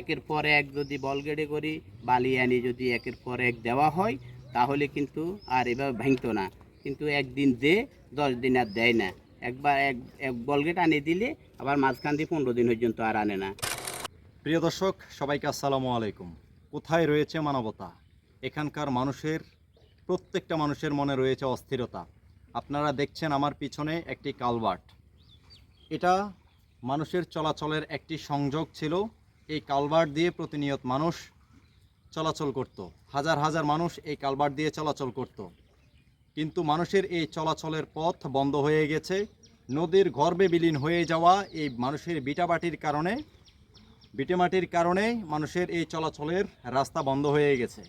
একের পর এক যদি বল গেড়ে করি বালি আনি যদি একের পর এক দেওয়া হয়, তাহলে কিন্তু আর এভাবে ভাঙতো না। কিন্তু একদিন দে, দশ দিন আর দেয় না। একবার এক এক বল গেট আনি দিলে আবার মাঝখান দিয়ে পনেরো দিন পর্যন্ত আর আনে না। প্রিয় দর্শক, সবাইকে আসসালামু আলাইকুম। কোথায় রয়েছে মানবতা? এখানকার মানুষের, প্রত্যেকটা মানুষের মনে রয়েছে অস্থিরতা। আপনারা দেখছেন আমার পিছনে একটি কালভার্ট এটা মানুষের চলাচলের একটি সংযোগ ছিল। এই কালভার্ট দিয়ে প্রতিনিয়ত মানুষ চলাচল করত। হাজার হাজার মানুষ এই কালভার্ট দিয়ে চলাচল করত। কিন্তু মানুষের এই চলাচলের পথ বন্ধ হয়ে গেছে। নদীর গর্ভে বিলীন হয়ে যাওয়া এই মানুষের বিটাবাটির কারণে, বিটেমাটির কারণে মানুষের এই চলাচলের রাস্তা বন্ধ হয়ে গেছে।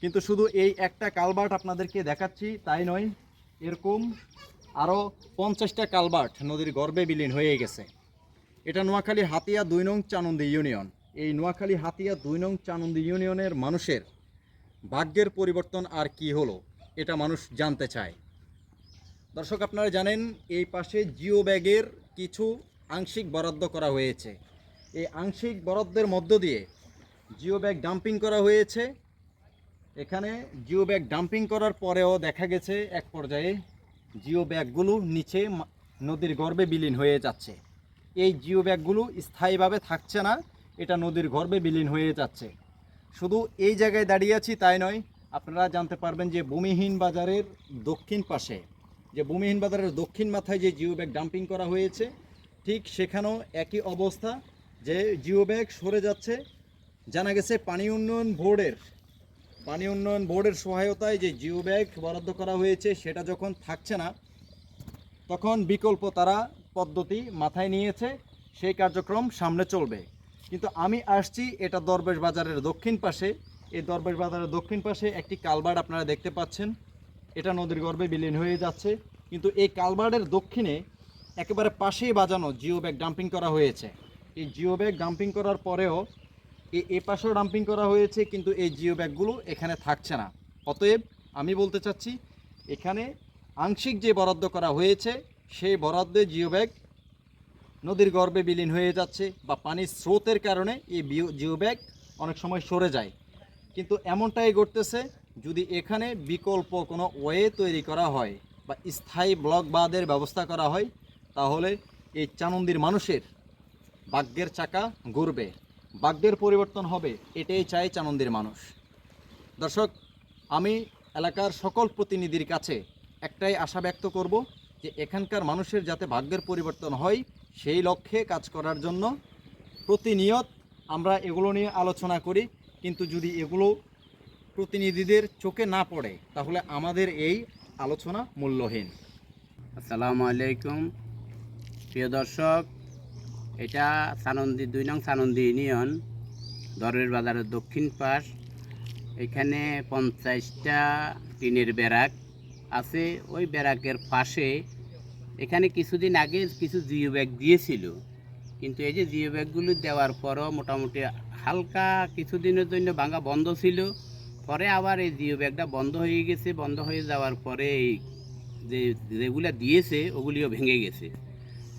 কিন্তু শুধু এই একটা কালবার্ট আপনাদেরকে দেখাচ্ছি, তাই নয়, এরকম আরও পঞ্চাশটা কালবার্ট নদীর গর্বে বিলীন হয়ে গেছে। এটা নোয়াখালী হাতিয়া দুই নং চানন্দি ইউনিয়ন। এই নোয়াখালী হাতিয়া দুই নং চানন্দি ইউনিয়নের মানুষের ভাগ্যের পরিবর্তন আর কি হলো, এটা মানুষ জানতে চায়। দর্শক, আপনারা জানেন, এই পাশে জিও ব্যাগের কিছু আংশিক বরাদ্দ করা হয়েছে। এই আংশিক বরাদ্দের মধ্য দিয়ে জিও ব্যাগ ডাম্পিং করা হয়েছে। এখানে জিও ব্যাগ ডাম্পিং করার পরেও দেখা গেছে, এক পর্যায়ে জিও ব্যাগগুলো নিচে নদীর গর্ভে বিলীন হয়ে যাচ্ছে। এই জিও ব্যাগগুলো স্থায়ীভাবে থাকছে না, এটা নদীর গর্ভে বিলীন হয়ে যাচ্ছে। শুধু এই জায়গায় দাঁড়িয়ে আছি তাই নয়, আপনারা জানতে পারবেন যে ভূমিহীন বাজারের দক্ষিণ পাশে, যে ভূমিহীন বাজারের দক্ষিণ মাথায় যে জিও ব্যাগ ডাম্পিং করা হয়েছে, ঠিক সেখানেও একই অবস্থা, যে জিও ব্যাগ সরে যাচ্ছে। জানা গেছে পানি উন্নয়ন বোর্ডের, পানি উন্নয়ন বোর্ডের সহায়তায় যে জিও ব্যাগ বরাদ্দ করা হয়েছে, সেটা যখন থাকছে না, তখন বিকল্প তারা পদ্ধতি মাথায় নিয়েছে, সেই কার্যক্রম সামনে চলবে। কিন্তু আমি আসছি এটা দরবেশ বাজারের দক্ষিণ পাশে। এই দরবেশ বাজারের দক্ষিণ পাশে একটি কালভার্ট আপনারা দেখতে পাচ্ছেন। এটা নদীর গর্ভে বিলীন হয়ে যাচ্ছে। কিন্তু এই কালভার্টের দক্ষিণে একেবারে পাশেই বাজানো জিও ব্যাগ ডাম্পিং করা হয়েছে। এই জিও ব্যাগ ডাম্পিং করার পরেও এই এ পাশেও ডাম্পিং করা হয়েছে, কিন্তু এই জিও ব্যাগগুলো এখানে থাকছে না। অতএব আমি বলতে চাচ্ছি, এখানে আংশিক যে বরাদ্দ করা হয়েছে সেই বরাদ্দে জিও ব্যাগ নদীর গর্ভে বিলীন হয়ে যাচ্ছে বা পানির স্রোতের কারণে এই জিও ব্যাগ অনেক সময় সরে যায়। কিন্তু এমনটাই ঘটতেছে যদি এখানে বিকল্প কোনো ওয়ে তৈরি করা হয় বা স্থায়ী ব্লক বাদের ব্যবস্থা করা হয়, তাহলে এই চানন্দির মানুষের ভাগ্যের চাকা ঘুরবে। ভাগ্যের পরিবর্তন হবে, এটাই চায় চানন্দির মানুষ। দর্শক, আমি এলাকার সকল প্রতিনিধির কাছে একটাই আশা ব্যক্ত করব যে এখানকার মানুষের যাতে ভাগ্যের পরিবর্তন হয়, সেই লক্ষ্যে কাজ করার জন্য প্রতিনিয়ত আমরা এগুলো নিয়ে আলোচনা করি। কিন্তু যদি এগুলো প্রতিনিধিদের চোখে না পড়ে, তাহলে আমাদের এই আলোচনা মূল্যহীন। আসসালামু আলাইকুম। প্রিয় দর্শক, এটা সানন্দি, দুই নং সানন্দি ইউনিয়ন, দরের বাজারের দক্ষিণ পাশ। এখানে পঞ্চাশটা টিনের ব্যারাক আছে। ওই ব্যারাকের পাশে এখানে কিছুদিন আগে কিছু জিও ব্যাগ দিয়েছিল। কিন্তু এই যে জিও ব্যাগগুলো দেওয়ার পরও মোটামুটি হালকা কিছুদিনের জন্য ভাঙা বন্ধ ছিল। পরে আবার এই জিও ব্যাগটা বন্ধ হয়ে গেছে। বন্ধ হয়ে যাওয়ার পরে এই যে যেগুলো দিয়েছে, ওগুলিও ভেঙে গেছে।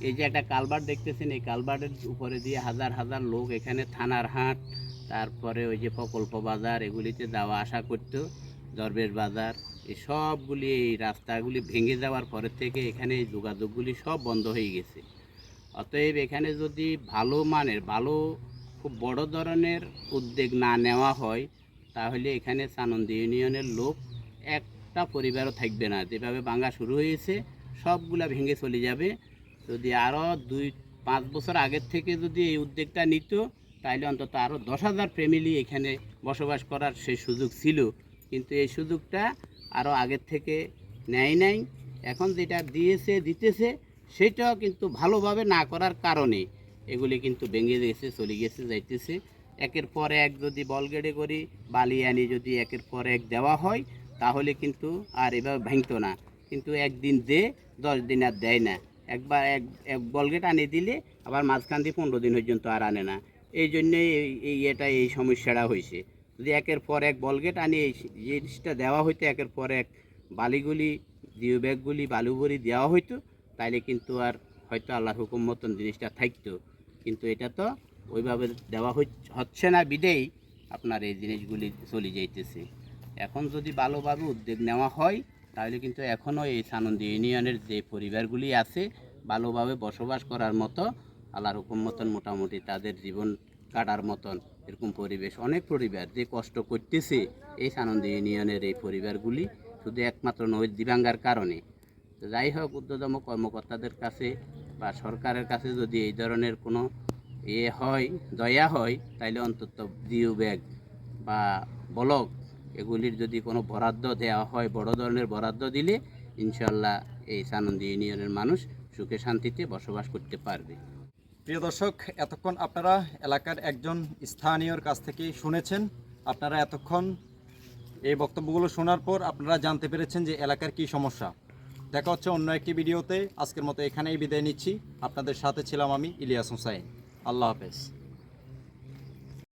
এই যে একটা কালভার্ট দেখতেছেন, এই কালভার্টের উপরে দিয়ে হাজার হাজার লোক এখানে থানার হাট, তারপরে ওই যে প্রকল্প বাজার, এগুলিতে যাওয়া আসা করতো। দরবেশ বাজার এই সবগুলি এই রাস্তাগুলি ভেঙে যাওয়ার পরের থেকে এখানে এই যোগাযোগগুলি সব বন্ধ হয়ে গেছে। অতএব এখানে যদি ভালো মানের, ভালো, খুব বড় ধরনের উদ্যোগ না নেওয়া হয়, তাহলে এখানে সানন্দ ইউনিয়নের লোক একটা পরিবারও থাকবে না। যেভাবে ভাঙা শুরু হয়েছে, সবগুলা ভেঙে চলে যাবে। যদি আরও দুই, পাঁচ বছর আগের থেকে যদি এই উদ্যোগটা নিত, তাহলে অন্তত আরও দশ হাজার ফ্যামিলি এখানে বসবাস করার সেই সুযোগ ছিল। কিন্তু এই সুযোগটা আরও আগের থেকে নেয় নাই। এখন যেটা দিয়েছে, দিতেছে, সেটাও কিন্তু ভালোভাবে না করার কারণে এগুলি কিন্তু ভেঙে গেছে, চলে গেছে, যাইতেছে। একের পর এক যদি বল গেড়ে করি বালি আনি যদি একের পর এক দেওয়া হয়, তাহলে কিন্তু আর এভাবে ভাঙতো না। কিন্তু একদিন দে, দশ দিন আর দেয় না। একবার এক এক বলগেট আনি দিলে, আবার মাঝখান দিয়ে পনেরো দিন পর্যন্ত আর আনে না। এই জন্যে এই এটা এই সমস্যাটা হয়েছে। যদি একের পর এক বলগেট আনি, এই জিনিসটা দেওয়া হইতো, একের পর এক বালিগুলি, জিও ব্যাগগুলি বালুগুলি দেওয়া হইতো, তাইলে কিন্তু আর হয়তো আল্লাহর হুকুম মতন জিনিসটা থাকতো কিন্তু এটা তো ওইভাবে দেওয়া হচ- হচ্ছে না, বিদেই আপনার এই জিনিসগুলি চলে যাইতেছে। এখন যদি ভালোভাবে উদ্যোগ নেওয়া হয় তাহলে কিন্তু এখনও এই সানন্দী ইউনিয়নের যে পরিবারগুলি আছে, ভালোভাবে বসবাস করার মতো আল্লাহর হুকুম মতন মোটামুটি তাদের জীবন কাটার মতন এরকম পরিবেশ, অনেক পরিবার যে কষ্ট করতেছে এই সানন্দী ইউনিয়নের এই পরিবারগুলি শুধু একমাত্র নদী দিবাঙ্গার কারণে। তো যাই হোক, ঊর্ধ্বতম কর্মকর্তাদের কাছে বা সরকারের কাছে যদি এই ধরনের কোনো ইয়ে হয়, দয়া হয়, তাইলে অন্তত জিও ব্যাগ বা ব্লক এগুলির যদি কোনো বরাদ্দ দেওয়া হয়, বড় ধরনের বরাদ্দ দিলে ইনশাল্লাহ এই সানন্দী ইউনিয়নের মানুষ সুখে শান্তিতে বসবাস করতে পারবে। প্রিয় দর্শক, এতক্ষণ আপনারা এলাকার একজন স্থানীয়র কাছ থেকে শুনেছেন। আপনারা এতক্ষণ এই বক্তব্যগুলো শোনার পর আপনারা জানতে পেরেছেন যে এলাকার কি সমস্যা। দেখা হচ্ছে অন্য একটি ভিডিওতে। আজকের মতো এখানেই বিদায় নিচ্ছি। আপনাদের সাথে ছিলাম আমি ইলিয়াস হুসাইন আল্লাহ হাফেজ।